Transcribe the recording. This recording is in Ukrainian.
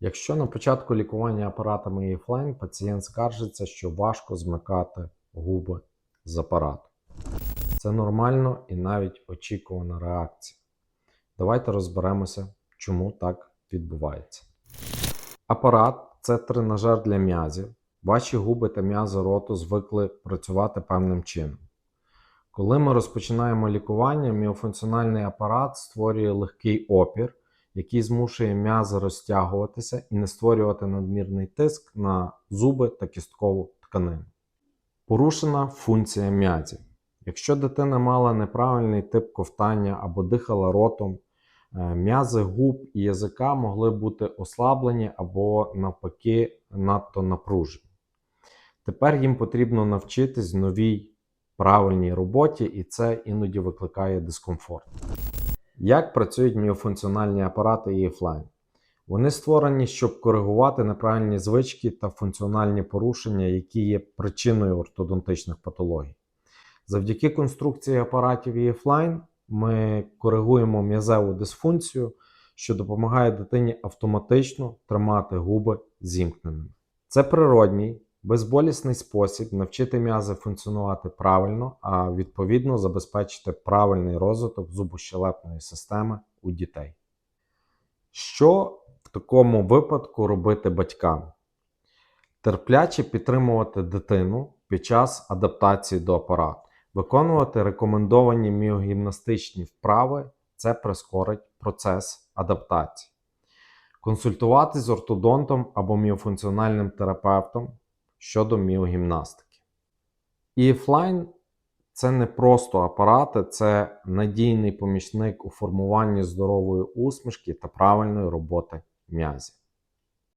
Якщо на початку лікування апаратами EFLine пацієнт скаржиться, що важко змикати губи з апарату. Це нормально і навіть очікувана реакція. Давайте розберемося, чому так відбувається. Апарат це тренажер для м'язів. Ваші губи та м'язи роту звикли працювати певним чином. Коли ми розпочинаємо лікування, міофункціональний апарат створює легкий опір, який змушує м'язи розтягуватися і не створювати надмірний тиск на зуби та кісткову тканину. Порушена функція м'язів. Якщо дитина мала неправильний тип ковтання або дихала ротом, е, м'язи губ і язика могли бути ослаблені або навпаки надто напружені. Тепер їм потрібно навчитись новій правильній роботі, і це іноді викликає дискомфорт. Як працюють міофункціональні апарати EFLine? Вони створені, щоб коригувати неправильні звички та функціональні порушення, які є причиною ортодонтичних патологій. Завдяки конструкції апаратів EFLine ми коригуємо м'язеву дисфункцію, що допомагає дитині автоматично тримати губи зімкненими. Це природній, безболісний спосіб навчити м'язи функціонувати правильно, а відповідно забезпечити правильний розвиток зубощелепної системи у дітей. Що в такому випадку робити батькам? Терпляче підтримувати дитину під час адаптації до апарату, виконувати рекомендовані міогімнастичні вправи це прискорить процес адаптації. Консультувати з ортодонтом або міофункціональним терапевтом щодо міогімнастики. EFLine – це не просто апарати, це надійний помічник у формуванні здорової усмішки та правильної роботи м'язів.